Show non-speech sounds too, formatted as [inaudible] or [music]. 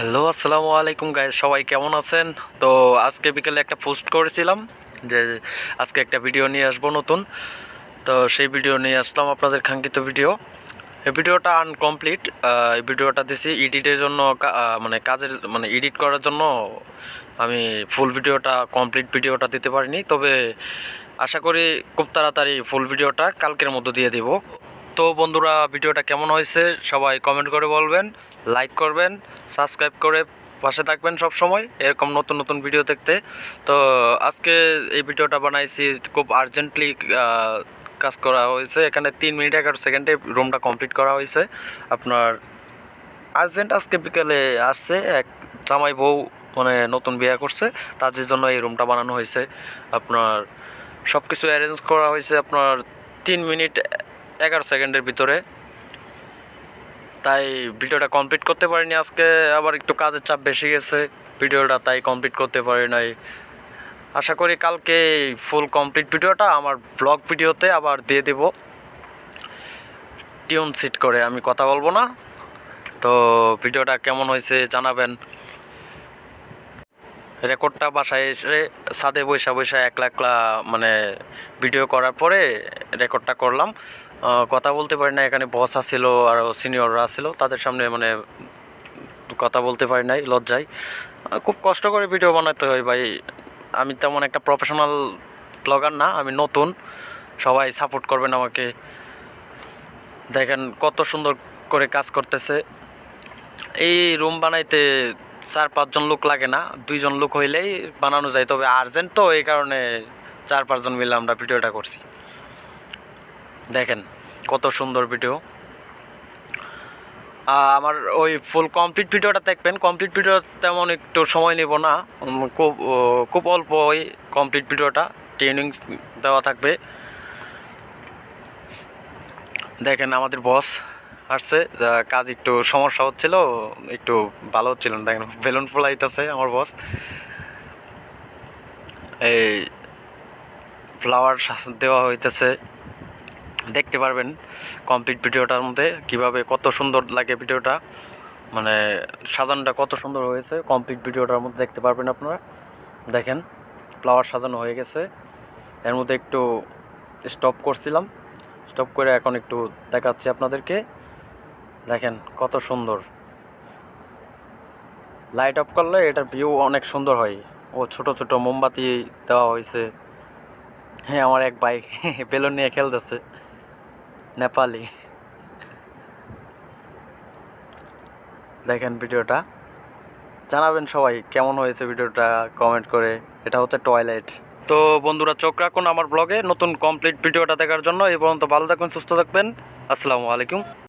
Hello, আসসালামু আলাইকুম guys সবাই কেমন আছেন? তো আজকে বিকেলে একটা পোস্ট করেছিলাম যে আজকে একটা ভিডিও নিয়ে আসব নতুন। তো সেই ভিডিও নিয়ে আসলাম আপনাদের কাঙ্ক্ষিত ভিডিও এই ভিডিওটা আনকমপ্লিট এই ভিডিওটা দিছি এডিটের জন্য মানে কাজের মানে এডিট করার জন্য আমি ফুল ভিডিওটা কমপ্লিট ভিডিওটা দিতে পারিনি। তবে আশা করি খুব তাড়াতাড়ি ফুল ভিডিওটা কালকের মধ্যে দিয়ে দিব। তো বন্ধুরা, ভিডিওটা কেমন হয়েছে সবাই কমেন্ট করে বলবেন লাইক করবেন সাবস্ক্রাইব করে পাশে থাকবেন সব সময় এরকম নতুন নতুন ভিডিও দেখতে। তো আজকে এই ভিডিওটা বানাইছি, খুব আর্জেন্টলি কাজ করা হয়েছে। এখানে তিন মিনিট এগারো সেকেন্ডে রুমটা কমপ্লিট করা হয়েছে। আপনার আর্জেন্ট আজকে বিকেলে আসছে, এক জামাই বউ মানে নতুন বিয়ে করছে, তাদের জন্য এই রুমটা বানানো হয়েছে। আপনার সব কিছু অ্যারেঞ্জ করা হয়েছে, আপনার তিন মিনিট এগারো সেকেন্ডের ভিতরে। তাই ভিডিওটা কমপ্লিট করতে পারিনি আজকে, আবার একটু কাজের চাপ বেশি গেছে, ভিডিওটা তাই কমপ্লিট করতে পারি নাই। আশা করি কালকে ফুল কমপ্লিট ভিডিওটা আমার ব্লগ ভিডিওতে আবার দিয়ে দেব। টিউন সিট করে আমি কথা বলব না। তো ভিডিওটা কেমন হয়েছে জানাবেন। রেকর্ডটা বাসায় এসে ছাদে বৈশা বৈশা একলা একলা মানে ভিডিও করার পরে রেকর্ডটা করলাম। কথা বলতে পারি না, এখানে বস আসছিল আর সিনিয়ররা আসছিল তাদের সামনে মানে কথা বলতে পারি নাই, লজ্জায়। খুব কষ্ট করে ভিডিও বানাতে হয় ভাই। আমি তেমন একটা প্রফেশনাল ব্লগার না, আমি নতুন। সবাই সাপোর্ট করবেন আমাকে। দেখেন কত সুন্দর করে কাজ করতেছে। এই রুম বানাইতে চার, পাঁচজন লোক লাগে না, দুইজন লোক হইলেই বানানো যায়। তবে আর্জেন্ট তো এই কারণে চার, পাঁচজন মিলে আমরা ভিডিওটা করছি। দেখেন কত সুন্দর ভিডিও। আমার ওই ফুল কমপ্লিট ভিডিওটা দেখবেন। কমপ্লিট ভিডিও তেমন একটু সময় নেব না। খুব খুব অল্প ওই কমপ্লিট ভিডিওটা ট্রেনিং দেওয়া থাকবে। দেখেন আমাদের বস। আসছে। যা কাজ একটু সমস্যা হচ্ছিল, একটু ভালো হচ্ছিল না। দেখেন, বেলুন ফুলাইতেছে আমার বস এই ফ্লাওয়ার দেওয়া হইতেছে। দেখতে পারবেন কমপ্লিট ভিডিওটার মধ্যে কীভাবে কত সুন্দর লাগে ভিডিওটা। মানে সাজানোটা কত সুন্দর হয়েছে কমপ্লিট ভিডিওটার মধ্যে দেখতে পারবেন আপনারা। দেখেন ফ্লাওয়ার সাজানো হয়ে গেছে। এর মধ্যে একটু স্টপ করছিলাম। স্টপ করে এখন একটু দেখাচ্ছি আপনাদেরকে। দেখেন কত সুন্দর। লাইট অফ করলে এটার ভিউ অনেক সুন্দর হয়। ও ছোট ছোট মোমবাতি দেওয়া হয়েছে। হ্যাঁ আমার এক বাইক [laughs] বেলুন নিয়ে খেলতেছে। নেপালি। দেখেন ভিডিওটা। জানাবেন সবাই কেমন হয়েছে ভিডিওটা কমেন্ট করে। এটা হচ্ছে টয়লেট তো বন্ধুরা, চোখ রাখুন আমার ব্লগে নতুন কমপ্লিট ভিডিওটা দেখার জন্য এই পর্যন্ত ভালো থাকবেন, সুস্থ থাকবেন। আসসালামু আলাইকুম।